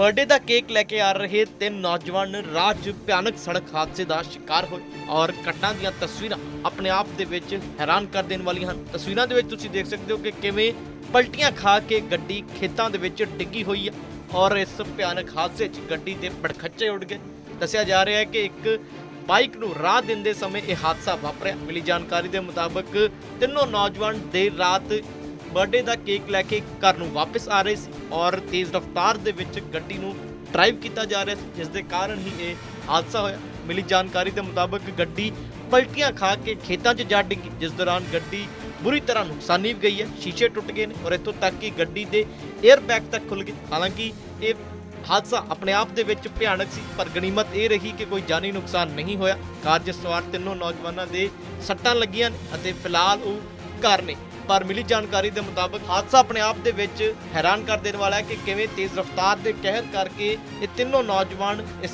Birthday ਦਾ cake ਲੈ ਕੇ ਆ ਰਹੇ ਤਿੰਨ ਨੌਜਵਾਨ ਰਾਹ 'ਚ ਭਿਆਨਕ ਸੜਕ ਹਾਦਸੇ ਦਾ ਸ਼ਿਕਾਰ ਹੋਏ ਔਰ ਘਟਨਾ ਦੀਆਂ ਤਸਵੀਰਾਂ ਆਪਣੇ ਆਪ ਦੇ ਵਿੱਚ ਹੈਰਾਨ ਕਰ ਦੇਣ ਵਾਲੀਆਂ ਹਨ। ਤਸਵੀਰਾਂ ਦੇ ਵਿੱਚ ਤੁਸੀਂ ਦੇਖ ਸਕਦੇ ਹੋ ਕਿ ਕਿਵੇਂ ਪਲਟੀਆਂ ਖਾ ਕੇ ਗੱਡੀ ਖੇਤਾਂ ਦੇ ਵਿੱਚ ਡਿੱਗੀ ਹੋਈ ਹੈ ਔਰ ਇਸ ਭਿਆਨਕ ਹਾਦਸੇ 'ਚ ਗੱਡੀ ਦੇ ਪੜਖੱਚੇ ਉੱਡ ਗਏ। ਦੱਸਿਆ ਜਾ ਰਿਹਾ ਹੈ ਕਿ ਇੱਕ ਬਾਈਕ ਨੂੰ ਰਾਹ ਦਿੰਦੇ ਸਮੇਂ ਇਹ ਹਾਦਸਾ ਵਾਪਰਿਆ। ਮਿਲੀ ਜਾਣਕਾਰੀ ਦੇ ਮੁਤਾਬਕ ਤਿੰਨੋਂ ਨੌਜਵਾਨ ਦੇਰ ਰਾਤ ਬਰਥਡੇ ਦਾ ਕੇਕ ਲੈ ਕੇ ਘਰ ਨੂੰ ਵਾਪਸ ਆ ਰਹੇ ਸੀ ਔਰ ਤੇਜ਼ ਰਫ਼ਤਾਰ ਦੇ ਵਿੱਚ ਗੱਡੀ ਨੂੰ ਡਰਾਈਵ ਕੀਤਾ ਜਾ ਰਿਹਾ ਸੀ ਜਿਸ ਦੇ ਕਾਰਨ ਹੀ ਇਹ ਹਾਦਸਾ ਹੋਇਆ। ਮਿਲੀ ਜਾਣਕਾਰੀ ਦੇ ਮੁਤਾਬਕ ਗੱਡੀ ਪਲਟੀਆਂ ਖਾ ਕੇ ਖੇਤਾਂ 'ਚ ਜਾ ਡਿੱਗੀ, ਜਿਸ ਦੌਰਾਨ ਗੱਡੀ ਬੁਰੀ ਤਰ੍ਹਾਂ ਨੁਕਸਾਨੀ ਵੀ ਗਈ ਹੈ, ਸ਼ੀਸ਼ੇ ਟੁੱਟ ਗਏ ਨੇ ਔਰ ਇੱਥੋਂ ਤੱਕ ਕਿ ਗੱਡੀ ਦੇ 에ਅਰ ਬੈਗ ਤੱਕ ਖੁੱਲ ਗਏ। ਹਾਲਾਂਕਿ ਇਹ ਹਾਦਸਾ ਆਪਣੇ ਆਪ ਦੇ ਵਿੱਚ ਭਿਆਨਕ ਸੀ, ਪਰ ਗਣੀਮਤ ਇਹ ਰਹੀ ਕਿ ਕੋਈ ਜਾਨੀ ਨੁਕਸਾਨ ਨਹੀਂ ਹੋਇਆ। ਕਾਰ 'ਚ ਸਵਾਰ ਤਿੰਨੋਂ ਨੌਜਵਾਨਾਂ ਦੇ ਸੱਟਾਂ ਲੱਗੀਆਂ ਨੇ ਅਤੇ ਫਿਲਹਾਲ ਉਹ ਘਰ ਨੇ। ਪਰ ਮਿਲੀ ਜਾਣਕਾਰੀ ਦੇ ਮੁਤਾਬਕ ਹਾਦਸਾ ਆਪਣੇ ਆਪ ਦੇ ਵਿੱਚ ਹੈਰਾਨ ਕਰ ਦੇਣ ਵਾਲਾ ਹੈ ਕਿ ਕਿਵੇਂ ਤੇਜ਼ ਰਫ਼ਤਾਰ ਦੇ ਕਹਿਰ ਕਰਕੇ ਇਹ ਤਿੰਨੋਂ ਨੌਜਵਾਨ ਇਸ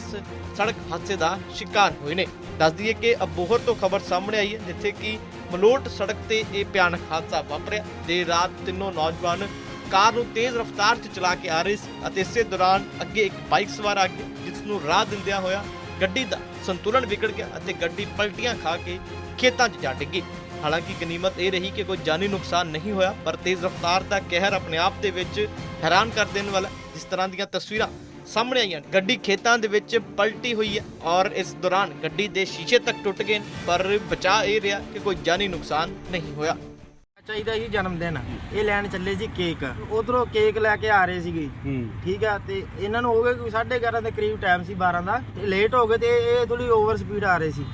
ਸੜਕ ਹਾਦਸੇ ਦਾ ਸ਼ਿਕਾਰ ਹੋਏ ਨੇ। ਦੱਸ ਦਈਏ ਕਿ ਅਬੋਹਰ ਤੋਂ ਖਬਰ ਸਾਹਮਣੇ ਆਈ ਹੈ, ਜਿੱਥੇ ਕਿ ਮਲੋਟ ਸੜਕ ਤੇ ਇਹ ਭਿਆਨਕ ਹਾਦਸਾ ਵਾਪਰਿਆ। ਦੇਰ ਰਾਤ ਤਿੰਨੋਂ ਨੌਜਵਾਨ ਕਾਰ ਨੂੰ ਤੇਜ਼ ਰਫ਼ਤਾਰ 'ਚ ਚਲਾ ਕੇ ਆ ਰਹੇ ਸੀ ਅਤੇ ਇਸੇ ਦੌਰਾਨ ਅੱਗੇ ਇੱਕ ਬਾਈਕ ਸਵਾਰ ਆ ਗਿਆ ਜਿਸ ਨੂੰ ਰਾਹ ਦਿੰਦਿਆਂ ਹੋਇਆ ਗੱਡੀ ਦਾ ਸੰਤੁਲਨ ਵਿਗੜ ਗਿਆ ਅਤੇ ਗੱਡੀ ਪਲਟੀਆਂ ਖਾ ਕੇ ਖੇਤਾਂ 'ਚ ਜਾ ਡਿੱਗੀ। ਹਾਲਾਂਕਿ ਗਨੀਮਤ ਇਹ ਰਹੀ ਕਿ ਕੋਈ ਜਾਨੀ ਨੁਕਸਾਨ ਨਹੀਂ ਹੋਇਆ, ਪਰ ਤੇਜ਼ ਰਫ਼ਤਾਰ ਦਾ ਕਹਿਰ ਆਪਣੇ ਆਪ ਦੇ ਵਿੱਚ ਹੈਰਾਨ ਕਰ ਦੇਣ ਵਾਲਾ ਜਿਸ ਤਰ੍ਹਾਂ ਦੀਆਂ ਤਸਵੀਰਾਂ ਸਾਹਮਣੇ ਆਈਆਂ ਗੱਡੀ ਖੇਤਾਂ ਦੇ ਵਿੱਚ ਪਲਟੀ ਹੋਈ ਹੈ ਔਰ ਇਸ ਦੌਰਾਨ ਗੱਡੀ ਦੇ ਸ਼ੀਸ਼ੇ ਤੱਕ ਟੁੱਟ ਗਏ ਪਰ ਬਚਾ ਇਹ ਰਿਹਾ ਕਿ ਕੋਈ ਜਾਨੀ ਨੁਕਸਾਨ ਨਹੀਂ ਹੋਇਆ। ਚਾਹੀਦਾ ਸੀ ਜਨਮ ਦਿਨ। ਇਹ ਲੈਣ ਚੱਲੇ ਸੀ ਕੇਕ। ਉਧਰੋਂ ਕੇਕ ਲੈ ਕੇ ਆ ਰਹੇ ਸੀਗੇ। ਠੀਕ ਆ ਤੇ ਇਹਨਾਂ ਨੂੰ ਹੋ ਗਏ ਕੋਈ 11:30 ਦੇ ਕਰੀਬ ਟਾਈਮ ਸੀ 12 ਦਾ। ਤੇ ਲੇਟ ਹੋ ਗਏ ਤੇ ਇਹ ਥੋੜੀ ਓਵਰ ਸਪੀਡ ਆ ਰਹੇ ਸੀ।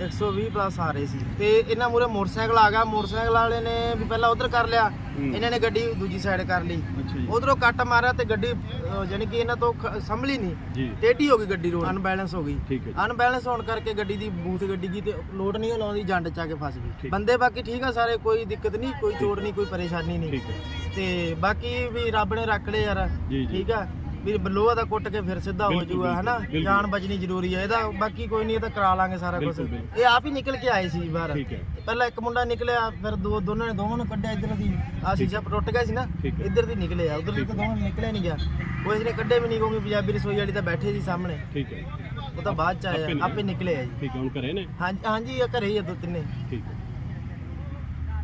120 ਪਲੱਸ ਆ ਰਹੇ ਸੀ। ਤੇ ਇਹਨਾਂ ਮੂਰੇ ਮੋਟਰਸਾਈਕਲ ਆ ਗਿਆ। ਮੋਟਰਸਾਈਕਲ ਵਾਲੇ ਨੇ ਵੀ ਪਹਿਲਾਂ ਉਧਰ ਕਰ ਲਿਆ। ਇਹਨਾਂ ਨੇ ਗੱਡੀ ਦੂਜੀ ਸਾਈਡ ਕਰ ਲਈ। ਅੱਛਾ ਜੀ। ਉਧਰੋਂ ਕੱਟ ਮਾਰਿਆ ਤੇ ਗੱਡੀ ਅਹ, ਜਾਣੀ ਕਿ ਇਹਨਾਂ ਤੋਂ ਖ- ਸੰਭਲੀ ਨਹੀਂ। ਜੀ। ਟੇਢੀ ਹੋ ਗਈ ਗੱਡੀ ਰੋਡ। ਅਨਬੈਲੈਂਸ ਹੋ ਗਈ। ਠੀਕ ਹੈ ਜੀ। ਅਨਬੈਲੈਂਸ ਹੋਣ ਕਰਕੇ ਗੱਡੀ ਦੀ ਬੂਥ ਗੱਡੀ ਗਈ ਤੇ ਲੋਡ ਨਹੀਂ ਲਾਉਂਦੀ ਜੰਡ ਚ ਆ ਕੇ ਫਸ ਗਈ। ਠੀਕ। ਬੰਦੇ ਬਾਕੀ ਠੀਕ ਆ ਸਾਰੇ ਕੋਈ ਦਿੱਕਤ ਨਹੀਂ ਕੋਈ ਚੋਟ ਨਹੀਂ ਕੋਈ ਪਰੇਸ਼ਾਨੀ ਨਹੀਂ। ਠੀਕ ਹੈ। ਤੇ ਬਾਕੀ ਵੀ ਰੱਬ ਨੇ ਰੱਖ ਲਏ ਯਾਰ। ਜੀ, ਜੀ। ਠੀਕ ਆ। ਵੀ ਬਲੋਆ ਦਾ ਕੁੱਟ ਕੇ ਫਿਰ ਸਿੱਧਾ ਹੋ ਜਾਊਗਾ ਹਨਾ। ਜਾਨ ਬਚਣੀ ਜ਼ਰੂਰੀ ਹੈ ਇਹਦਾ ਬਾਕੀ ਕੋਈ ਨਹੀਂ ਇਹ ਤਾਂ ਕਰਾ ਲਾਂਗੇ ਸਾਰਾ ਕੁਝ। ਇਹ ਆਪ ਹੀ ਨਿਕਲ ਕੇ ਆਏ ਸੀ ਬਾਹਰ। ਪਹਿਲਾਂ ਇੱਕ ਮੁੰਡਾ ਨਿਕਲਿਆ ਫਿਰ ਦੋ ਦੋਨਾਂ ਨੇ ਦੋਵਾਂ ਨੂੰ ਕੱਢਿਆ ਇੱਧਰ ਦੀ। ਆ ਸ਼ੀਸ਼ਾ ਟੁੱਟ ਗਿਆ ਸੀ ਨਾ। ਇੱਧਰ ਦੀ ਨਿਕਲੇ ਆ ਉਧਰ ਦੀ ਤਾਂ ਦੋਵਾਂ ਨੂੰ ਨਿਕਲਿਆ ਨਹੀਂ ਗਿਆ। ਉਹ ਇਸਨੇ ਕੱਢੇ ਵੀ ਨਹੀਂ ਕਿਉਂਕਿ ਪੰਜਾਬੀ ਰਸੋਈ ਵਾਲੀ ਤਾਂ ਬੈਠੇ ਸੀ ਸਾਹਮਣੇ। ਠੀਕ ਹੈ। ਉਹ ਤਾਂ ਬਾਅਦ ਚ ਆਇਆ ਨਿਕਲੇ। ਆਪੇ ਨਿਕਲੇ ਆ ਜੀ। ਠੀਕ ਹੈ ਹੁਣ ਘਰੇ ਨੇ? ਹਾਂਜੀ ਹਾਂਜੀ ਇਹ ਘਰੇ ਹੀ ਆ ਦੋ ਤਿੰਨੇ। ਠੀਕ ਹੈ।